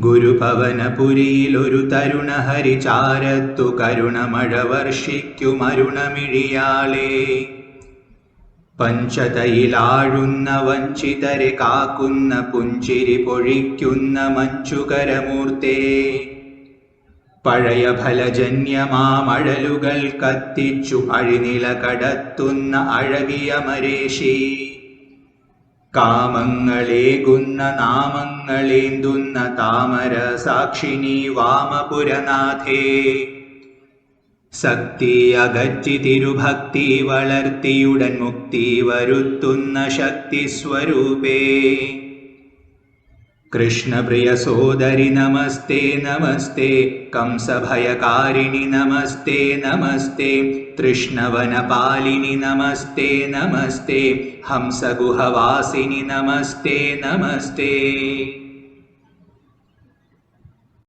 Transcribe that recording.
ഗുരുപവനപുരിയിലൊരു തരുണഹരിചാരത്തു കരുണമഴ വർഷിക്കുമരുണമിഴിയാളേ പഞ്ചതയിലാഴുന്ന വഞ്ചിതരെ കാക്കുന്ന പുഞ്ചിരി പൊഴിക്കുന്ന മഞ്ചുകരമൂർത്തേ പഴയ ഫലജന്യമാമഴലുകൾ കത്തിച്ചു അഴിനില കടത്തുന്ന അഴകിയ മരേശി. കാമങ്ങളേകുന്ന നാമങ്ങളേന്തുന്ന താമര സാക്ഷിണി വാമപുരനാഥേ സക്തി അകറ്റി തിരുഭക്തി വളർത്തിയുടൻ മുക്തി വരുത്തുന്ന ശക്തി സ്വരൂപേ कृष्णप्रियसोदरि नमस्ते नमस्ते। कंसभयकारिणि नमस्ते नमस्ते। तृष्णवनपालिनि नमस्ते नमस्ते। हंसगुहवासिनि नमस्ते नमस्ते।